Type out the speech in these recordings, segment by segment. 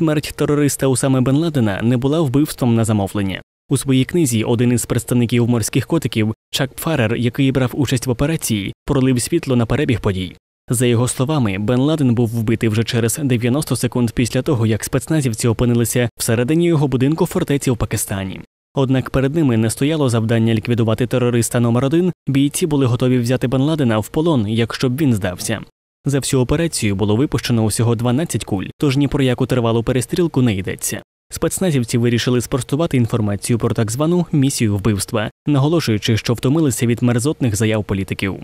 Смерть терориста Усами Бен Ладена не була вбивством на замовлення. У своїй книзі один із представників морських котиків, Чак Фарер, який брав участь в операції, пролив світло на перебіг подій. За його словами, Бен Ладен був вбитий вже через 90 секунд після того, як спецназівці опинилися всередині його будинку фортеці в Пакистані. Однак перед ними не стояло завдання ліквідувати терориста номер один, бійці були готові взяти Бен Ладена в полон, якщо б він здався. За всю операцію було випущено усього 12 куль, тож ні про яку тривалу перестрілку не йдеться. Спецназівці вирішили спростувати інформацію про так звану місію вбивства, наголошуючи, що втомилися від мерзотних заяв політиків.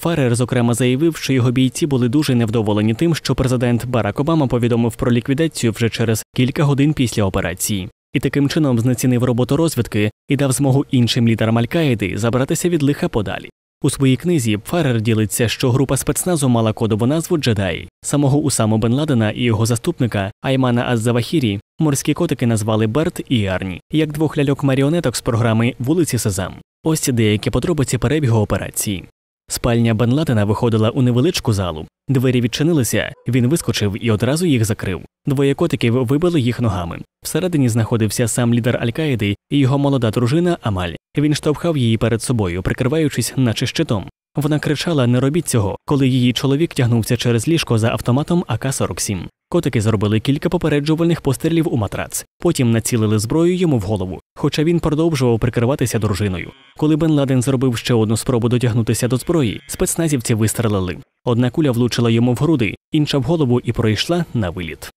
Фарер, зокрема, заявив, що його бійці були дуже невдоволені тим, що президент Барак Обама повідомив про ліквідацію вже через кілька годин після операції, і таким чином знецінив роботу розвідки і дав змогу іншим лідерам Аль-Каїди забратися від лиха подалі. У своїй книзі Фарер ділиться, що група спецназу мала кодову назву Джедай. Самого Усаму Бен Ладена і його заступника Аймана Аззавахірі морські котики назвали Берт і Арні, як двох ляльок маріонеток з програми Вулиці Сезам. Ось деякі подробиці перебігу операції. Спальня Бен Ладена виходила у невеличку залу. Двері відчинилися, він вискочив і одразу їх закрив. Двоє котиків вибили їх ногами. Всередині знаходився сам лідер Аль-Каїди і його молода дружина Амаль. Він штовхав її перед собою, прикриваючись, наче щитом. Вона кричала Не робіть цього, коли її чоловік тягнувся через ліжко за автоматом АК-47. Котики зробили кілька попереджувальних пострілів у матрац, потім націлили зброю йому в голову, хоча він продовжував прикриватися дружиною. Коли Бен Ладен зробив ще одну спробу дотягнутися до зброї, спецназівці вистрелили. Одна куля влучила йому в груди, інша в голову і пройшла на виліт.